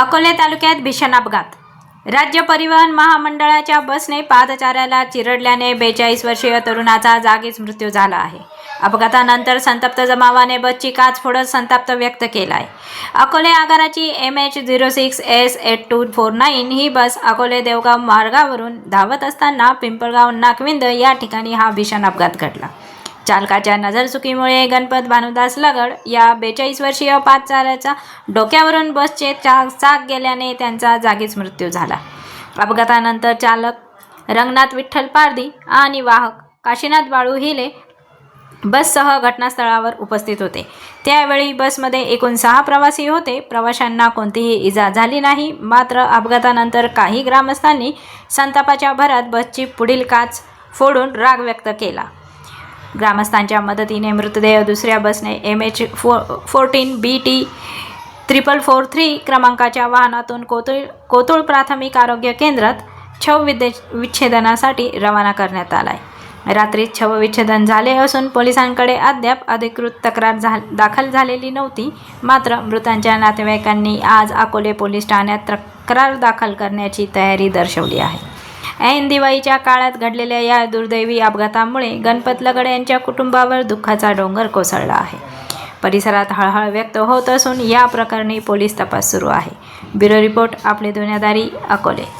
अकोले तालुक्यात भीषण अपघात. राज्य परिवहन महामंडळाच्या बसने पादचाऱ्याला चिरडल्याने बेचाळीस वर्षीय तरुणाचा जागीच मृत्यू झाला आहे. अपघातानंतर संतप्त जमावाने बसची काच फोडत संताप्त व्यक्त केला आहे Akole आगाराची M H zero six S eight two four nine ही बस अकोले देवगाव मार्गावरून धावत असताना पिंपळगाव नाकविंद या ठिकाणी हा भीषण अपघात घडला. चालकाच्या नजरचुकीमुळे गणपत भानुदास लगड या बेचाळीस वर्षीय पाच पादचाऱ्याचा डोक्यावरून बसचे चा चाक गेल्याने त्यांचा जागीच मृत्यू झाला. अपघातानंतर चालक रंगनाथ विठ्ठल पारदी आणि वाहक काशीनाथ बाळू हिले बससह घटनास्थळावर उपस्थित होते. त्यावेळी बसमध्ये एकूण सहा प्रवासी होते. प्रवाशांना कोणतीही इजा झाली नाही. मात्र अपघातानंतर काही ग्रामस्थांनी संतापाच्या भरात बसची पुढील काच फोडून राग व्यक्त केला. ग्रामस्थांच्या मदतीने मृतदेह दुसऱ्या बसने एम एच फो fourteen B T triple four three क्रमांकाच्या वाहनातून कोतुळ कोतुळ प्राथमिक आरोग्य केंद्रात छवविद्ये विच्छेदनासाठी रवाना करण्यात आला आहे रात्री छवविच्छेदन झाले असून पोलिसांकडे अद्याप अधिकृत तक्रार झा दाखल झालेली नव्हती. मात्र मृतांच्या नातेवाईकांनी आज अकोले पोलीस ठाण्यात तक्रार दाखल करण्याची तयारी दर्शवली आहे. ऐन दिवाळीच्या काळात घडलेल्या या दुर्दैवी अपघातामुळे गणपत लगड यांच्या कुटुंबावर दुःखाचा डोंगर कोसळला आहे. परिसरात हळहळ व्यक्त होत असून या प्रकरणी पोलीस तपास सुरू आहे. ब्युरो रिपोर्ट आपली दुनियादारी अकोले.